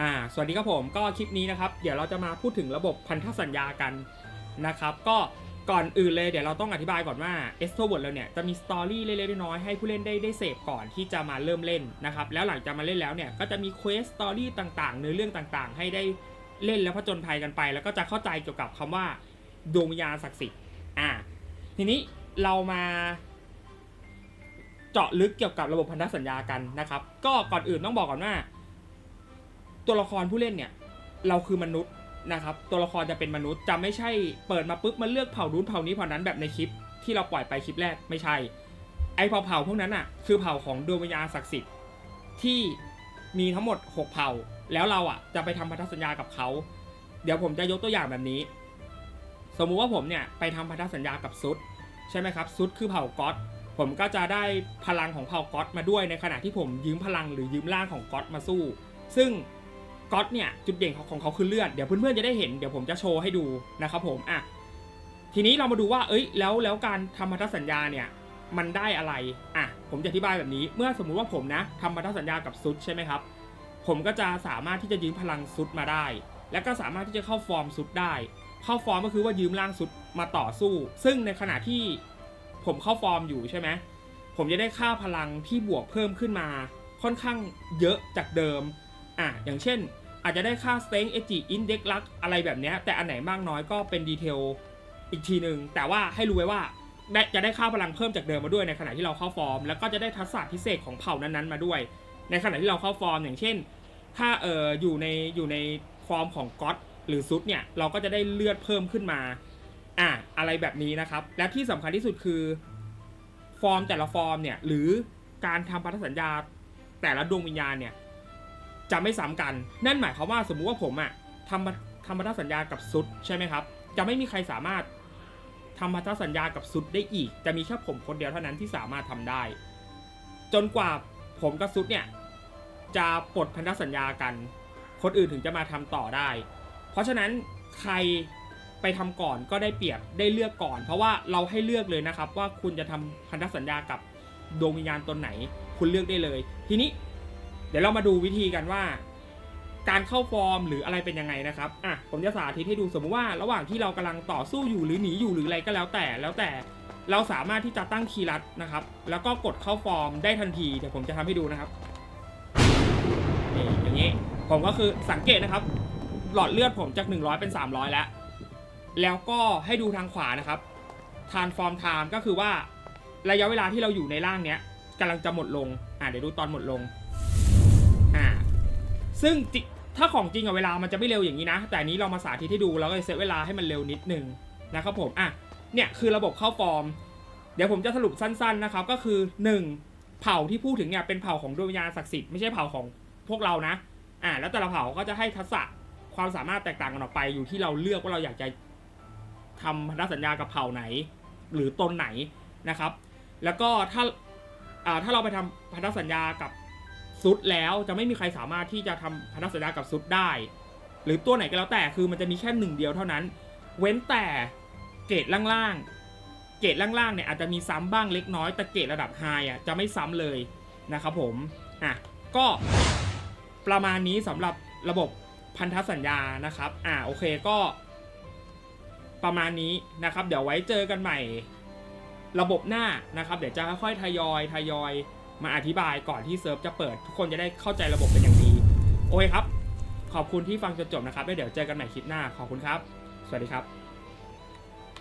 อ่าสวัสดีครับผมก็คลิปนี้นะครับ เดี๋ยวเราจะมาพูดถึงระบบพันธสัญญากันนะครับก็ก่อนอื่นเลยเดี๋ยวเราต้องอธิบายก่อนว่า e x t r o v e r t เราเนี่ยจะมีสตอรี่เล็กๆน้อยๆให้ผู้เล่นได้ได้เสพก่อนที่จะมาเริ่มเล่นนะครับแล้วหลังจากมาเล่นแล้วเนี่ยก็จะมีเควสสตอรี่ต่างๆเนื้อเรื่องต่างๆ ให้ได้เล่นแล้วผจญภัยกันไป แล้วก็จะเข้าใจเกี่ยวกับคำว่าดวงวิญญาณศักดิ์สิทธิ์อ่าทีนี้เรามาเจาะลึกเกี่ยวกับระบบพันธสัญญากันนะครับ ก็ก่อนอื่นต้องบอกก่อนว่า ตัวละครผู้เล่นเนี่ย เราคือมนุษย์นะครับ ตัวละครจะเป็นมนุษย์จะไม่ใช่เปิดมาปุ๊บมาเลือกเผ่านู้นเผ่านี้เผ่านั้นแบบในคลิป ที่เราปล่อยไปคลิปแรกไม่ใช่ ไอ้เผ่าเผ่าพวกนั้นอะ คือเผ่าของดวงวิญญาณศักดิ์สิทธิ์ที่มีทั้งหมด 6 เผ่า แล้วเราอะจะไปทำพันธสัญญากับเขา เดี๋ยวผมจะยกตัวอย่างแบบนี้ สมมุติว่าผมเนี่ยไปทำพันธสัญญากับซุดใช่ไหมครับซุดคือเผ่าก๊อตผมก็จะได้พลังของเผ่าก๊อตมาด้วยในขณะที่ผมยืมพลังหรือยืมร่างของก๊อตมาสู้ ซึ่ง ก๊อตเนี่ยจุดเด่นของของเขาคือเลือด เดี๋ยวเพื่อนๆจะได้เห็นเดี๋ยวผมจะโชว์ให้ดูนะครับผมอะทีนี้เรามาดูว่าเอ้ยแล้วแล้วการทำพันธสัญญาเนี่ยมันได้อะไร อะ ผมจะอธิบายแบบนี้ เมื่อสมมุติว่าผมนะทำพันธสัญญากับซุดใช่ไหมครับ ผมก็จะสามารถที่จะยืมพลังซุดมาได้ แล้วก็สามารถที่จะเข้าฟอร์มซุดได้ เข้าฟอร์มก็คือว่ายืมร่างซุดมาต่อสู้ ซึ่งในขณะที่ผมเข้าฟอร์มอยู่ใช่ไหม ผมจะได้ค่าพลังที่บวกเพิ่มขึ้นมา ค่อนข้างเยอะจากเดิม อะ อย่างเช่น อาจจะได้ค่าสเต็งเอจิอินเด็กลักอะไรแบบนี้แต่อันไหนมากน้อยก็เป็นดีเทลอีกทีหนึ่งแต่ว่าให้รู้ไว้ว่าได้จะได้ค่าพลังเพิ่มจากเดิมมาด้วยในขณะที่เราเข้าฟอร์ม แล้วก็จะได้ทักษะพิเศษของเผ่านั้นๆมาด้วย ในขณะที่เราเข้าฟอร์ม อย่างเช่น ถ้าเอออยู่ในอยู่ในฟอร์มของก็อตหรือซุดเนี่ยเราก็จะได้เลือดเพิ่มขึ้นมาอะอะไรแบบนี้นะครับ และที่สำคัญที่สุดคือฟอร์มแต่ละฟอร์มเนี่ยหรือการทำพันธสัญญาแต่ละดวงวิญญาณเนี่ย จะไม่ซ้ำกัน นั่นหมายความว่าสมมุติว่าผมอะทำทำพันธสัญญากับซุดใช่ไหมครับ จะไม่มีใครสามารถทำพันธสัญญากับซุดได้อีก จะมีแค่ผมคนเดียวเท่านั้นที่สามารถทำได้ จนกว่าผมกับซุดเนี่ยจะปลดพันธสัญญากัน คนอื่นถึงจะมาทำต่อได้ เพราะฉะนั้นใครไปทำก่อนก็ได้เปรียบได้เลือกก่อน เพราะว่าเราให้เลือกเลยนะครับ ว่าคุณจะทำพันธสัญญากับดวงวิญญาณตนไหน คุณเลือกได้เลย ทีนี้ ดี๋ยวเรามาดูวิธีกันว่า การเข้าฟอร์มหรืออะไรเป็นยังไงนะครับอะผมจะสาธิตให้ดูสมมติว่าระหว่างที่เรากำลังต่อสู้อยู่หรือหนีอยู่หรืออะไรก็แล้วแต่แล้วแต่เราสามารถที่จะตั้งคีย์ลัดนะครับ แล้วก็กดเข้าฟอร์มได้ทันทีเดี๋ยวผมจะทำให้ดูนะครับนี่อย่างนี้ผมก็คือสังเกตนะครับ หลอดเลือดผมจาก 100 เป็น 300 แล้ว แล้วก็ให้ดูทางขวานะครับ transform time ก็คือว่าระยะเวลาที่เราอยู่ในร่างเนี้ยกำลังจะหมดลง อ่าเดี๋ยวดูตอนหมดลง อ่าซึ่งจิถ้าของจริงอะเวลามันจะไม่เร็วอย่างนี้นะ แต่อันนี้เรามาสาธิตให้ดูเราก็เลยเซตเวลาให้มันเร็วนิดนึงนะครับผมอะเนี่ยคือระบบเข้าฟอร์ม เดี๋ยวผมจะสรุปสั้น ๆนะครับ ก็คือ 1. เผ่าที่พูดถึงเนี่ยเป็นเผ่าของดวงวิญญาณศักดิ์สิทธิ์ไม่ใช่เผ่าของพวกเรานะอ่าแล้วแต่ละเผ่าก็จะให้ทักษะความสามารถแตกต่างกันออกไปอยู่ที่เราเลือกว่าเราอยากจะทำพันธสัญญากับเผ่าไหน หรือตนไหนนะครับ แล้วก็ถ้าอ่าถ้าเราไปทำพันธสัญญากับ ซุดแล้วจะไม่มีใครสามารถที่จะทำพันธสัญญากับซุดได้ หรือตัวไหนก็แล้วแต่คือมันจะมีแค่หนึ่งเดียวเท่านั้น เว้นแต่เกรดล่างๆ เกรดล่างๆเนี่ยอาจจะมีซ้ำบ้างเล็กน้อยแต่เกรดระดับไฮอะจะไม่ซ้ำเลยนะครับผมอะก็ประมาณนี้สำหรับระบบพันธสัญญานะครับอ่าโอเคก็ ประมาณนี้นะครับ เดี๋ยวไว้เจอกันใหม่ ระบบหน้านะครับ เดี๋ยวจะค่อยๆทยอยทยอย มาอธิบายก่อนที่เซิร์ฟจะเปิด ทุกคนจะได้เข้าใจระบบเป็นอย่างดี โอเคครับ ขอบคุณที่ฟังจนจบนะครับแล้วเดี๋ยวเจอกันใหม่คลิปหน้า ขอบคุณครับ สวัสดีครับ